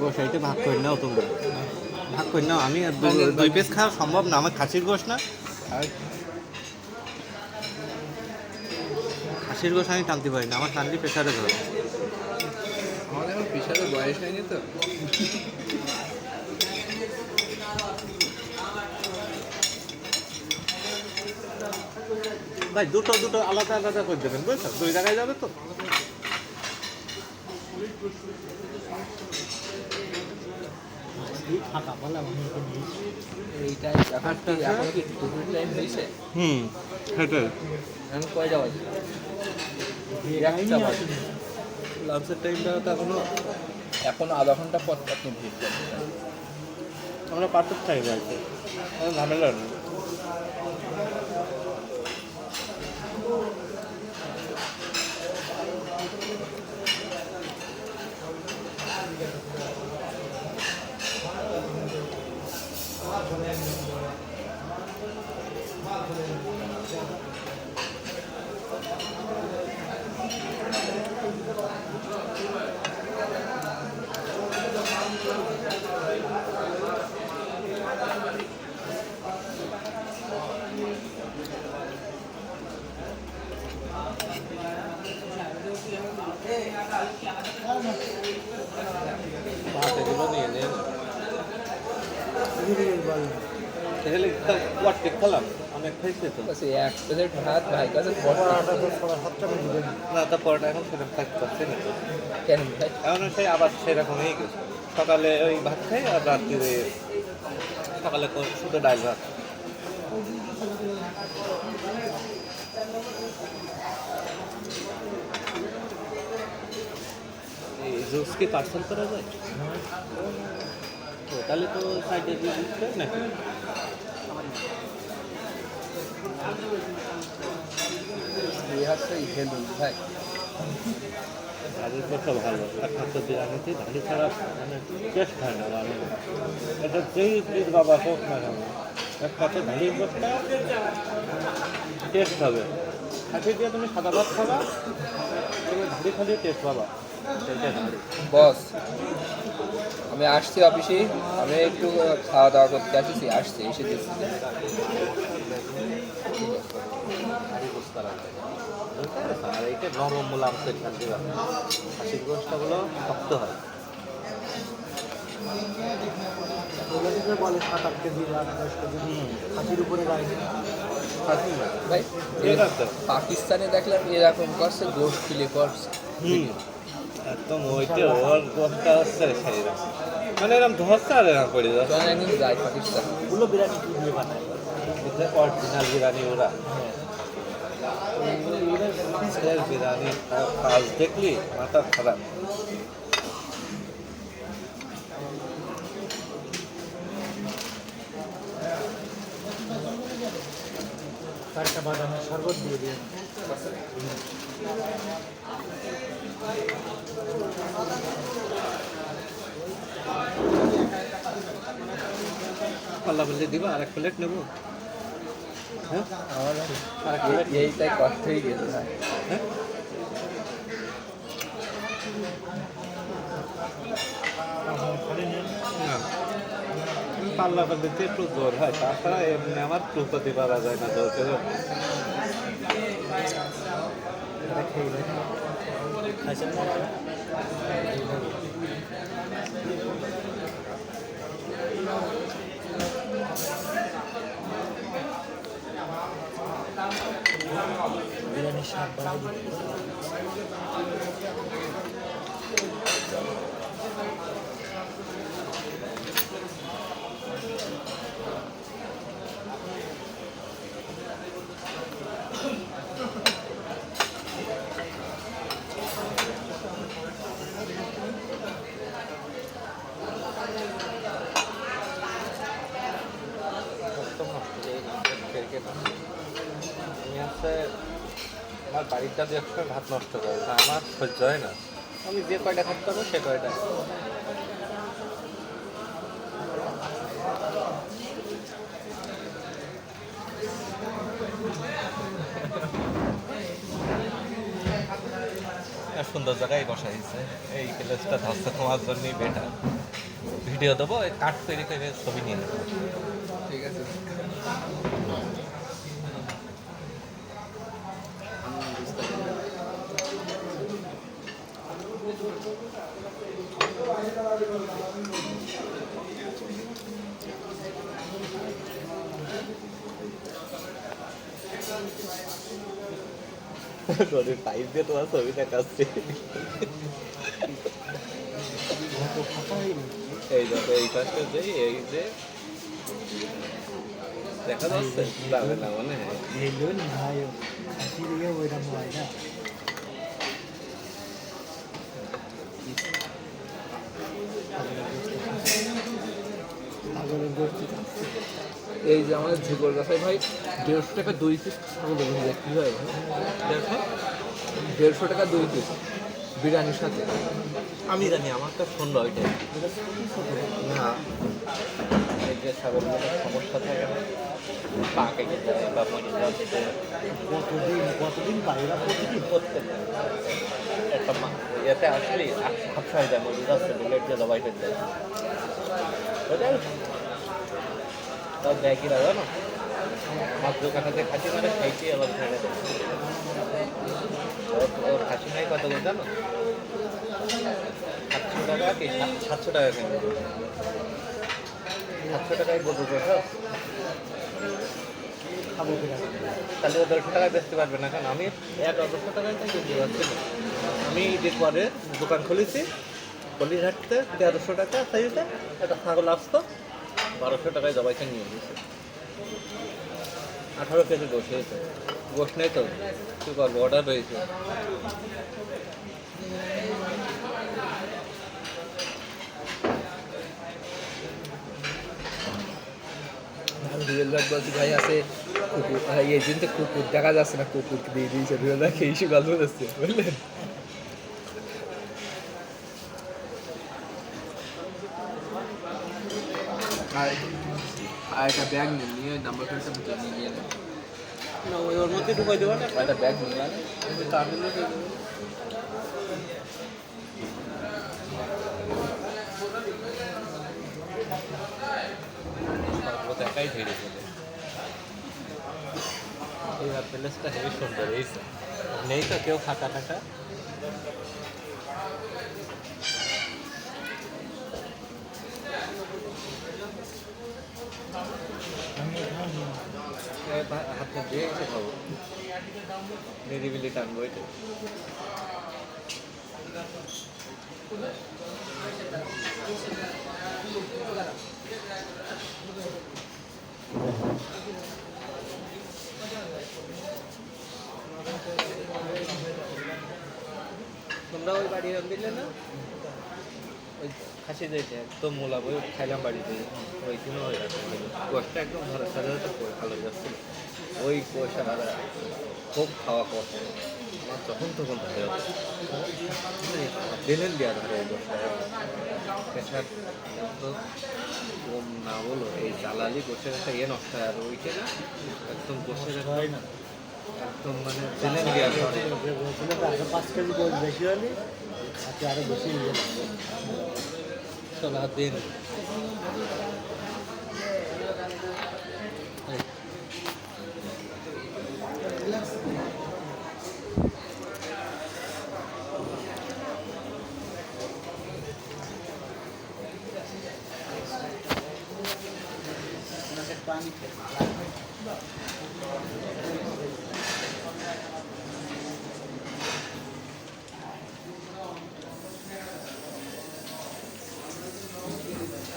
গোশ এইটা ভাগ করে নাও তোমরা। ভাগ করে নাও আমি দুই পিস খাওয়া সম্ভব না আমার খাসির গোশ না। আর খাসির গোশ আমি টানতে পারি না আমার টানতে প্রেশারে ধরে। আমাদের এখন বিশালের বয়স হয়নি তো। ভাই দুটো দুটো আলাদা আলাদা করে দেবেন বুঝছ? দুই জায়গায় যাবে তো এইটাই এখন কি এখন কি দুপুর টাইম হয়েছে হুম সেটাই। লাঞ্চের টাইমটা তো এখনও এখন আধা ঘণ্টা পর আপনি ভিড় আমরা পারফেক্ট টাইম আছে। কোনো ঝামেলা নেই। তাহলে ওয়াট অনেক খাইছে তো। কাছে এক ভাত ভাই কাছে না তা পরোটা এখন সেরকম থাকতে না কেন ভাই সেই আবার সেরকম হয়ে গেছে সকালে ওই ভাত খাই আর রাত্রিরে সকালে শুধু ডাল ভাত জুস কি পার্সেল করা যায়? ও তাহলে তো সাইডে দিয়ে দিচ্ছে নাকি? ভাই। ধানের কথা ভালো একমাত্র বিরিয়ানিতে ধানি ছাড়া মানে টেস্ট হয় না ভালো এটা যেই প্লিজ বাবা হোক না কেন একমাত্র ধানির বস্তা টেস্ট হবে খাসি দিয়ে তুমি সাদা ভাত খাবা তুমি ধারি খালি টেস্ট পাবা। বস আমি আসছি অফিসে আমি একটু খাওয়া দাওয়া করতে আসছি আসছি এসে? আর এইটা দিয়ে গোষ্ঠটা হলো শক্ত হয় বলে সাত আট কেজি দশ কেজি খাসির উপরে গাড়ি খাসি না ভাই পাকিস্তানে দেখলাম এরকম করছে গোস্ট ফিলে করছে। একদম ওইটা ওর গোষ্ঠটা হচ্ছে সেই মানে এরকম ধরছে আর এরকম করে যাচ্ছে যাই পাকিস্তান। ওগুলো বিরিয়ানি কি দিয়ে বানায়। অরিজিনাল বিরিয়ানি ওরা। বিরিয়ানি কাজ দেখলি? মাথা খারাপ। চারটা বাদামের শরবত দিয়ে দিয়ে পাল্লা পাল্লি দিবা আর এক প্লেট নেব। হ্যাঁ? আর এক প্লেট এইটাই কষ্ট হয়ে গেছে হ্যাঁ? পাল্লা পাল্লিতে একটু জোর হয় তাছাড়া এমনি আমার প্রস্তুতি পারা যায় না জোর করে। এটা বিরিয়ানির স্বাদ খেয়ে আমি হচ্ছে আমার বাড়িটা দিয়ে একটা ভাত নষ্ট করে, তা আমার সহ্য হয় না। আমি যে কয়টা খাতে পারব সে কয়টা। সুন্দর জায়গায় বসাইছে এই প্লেসটা ধরছে তোমার জন্যই বেটার ভিডিও দেবো কাট তৈরি করে ছবি নিয়ে নেব। করে পাইপ দিয়ে তোমার ছবি দেখাচ্ছে অত ফাঁকা হয়নি এই দেখো এই পাশটা যে এই যে দেখা যাচ্ছে যাবে না মনে হয় ভেলোন ভাই হাসি দিয়ে ওইরকম হয় না ছাগলের গোষ্ঠী থাকছে এই যে আমাদের ঝুকর গাছায় ভাই দেড়শো টাকা দুই পিস ছাগল দেখুন কি হয়। ভাই দেখো দেড়শো টাকা দুই পিস বিরিয়ানির সাথে। আমি জানি আমার তো শুনলো ওইটাই। না এই যে ছাগলগুলোর সমস্যা থাকে না পা কেটে যায় বা মরে কতদিন কতদিন বাইরা প্রতিদিন? একটা ইয়েতে আসলে হাফসা হয়ে যায় মরে যাচ্ছে বুলেট দিয়ে তাও দেয় কিনা জানো? মাছ দোকানেতে খাসি মানে খাইছি আবার ছেড়ে ওর- খাসি নাই কত করে জানো? সাতশো টাকা কি? সাতশো টাকা কেন সাতশো গরু বসো খাব তাহলে ও দেড়শো টাকায় বেচতে পারবে না কেন আমি এক এগারোশো টাকায় তাই কিনতে পারছি না। আমি ঈদের পরে দোকান খুলেছি কলিরহাটতে তেরোশো টাকা সাইজে একটা ছাগল আসতো। বারোশো টাকায় জবাইকে নিয়ে গেছে। আঠারো কেজি গোস হয়েছে। গোস নেই তো? কী করব? অর্ডার রয়েছে। ভাই, আছে কুকুর। এই দিন তো কুকুর দেখা যাচ্ছে না কুকুর দিয়ে দিয়েছে। রুয়েল ভাই গল্প যাচ্ছে বুঝলেন? আর আর একটা ব্যাগ নিয়ে নিয়ে নাম্বার প্লেটটা ভিতরে নিয়ে নিয়ে নেন না ওই ওর মধ্যে ঢুকাই দেবো। না একটা ব্যাগ নিয়ে আনে ও দেখাই ধীরে ধীরে এই প্লেসটা হেবি সুন্দর এই নেই তো কেউ ফাঁকা ফাঁকা এ ভা- হাতে দিয়ে এসে খাব নিরিবিলি টানবো এটা তোমরা ওই বাড়ি দিলে না? ওই খাসি যেতে একদম মোলা বই খাইলাম বাড়িতে। ওই দিনও ওই রাখা কোষটা একদম ভালো সাথে সাথে ভালো যাচ্ছিল ওই কোষ আর খুব খাওয়া কষ্ট আমার যখন তখন ধরে দিনের দেওয়া ধরে এই কোষটা। প্রেশার তো কম না বলো, এই জালালি কোষের একটা ইয়ে নষ্ট হয় আর ওইটা একদম কোষের একটা হয় না একদম মানে দিনের দেওয়া ধরে যে বলছিল যে আরও পাঁচ কেজি গোল বেশি হলে আজকে আরও বেশি নিয়ে যাবে চলা দিন পানি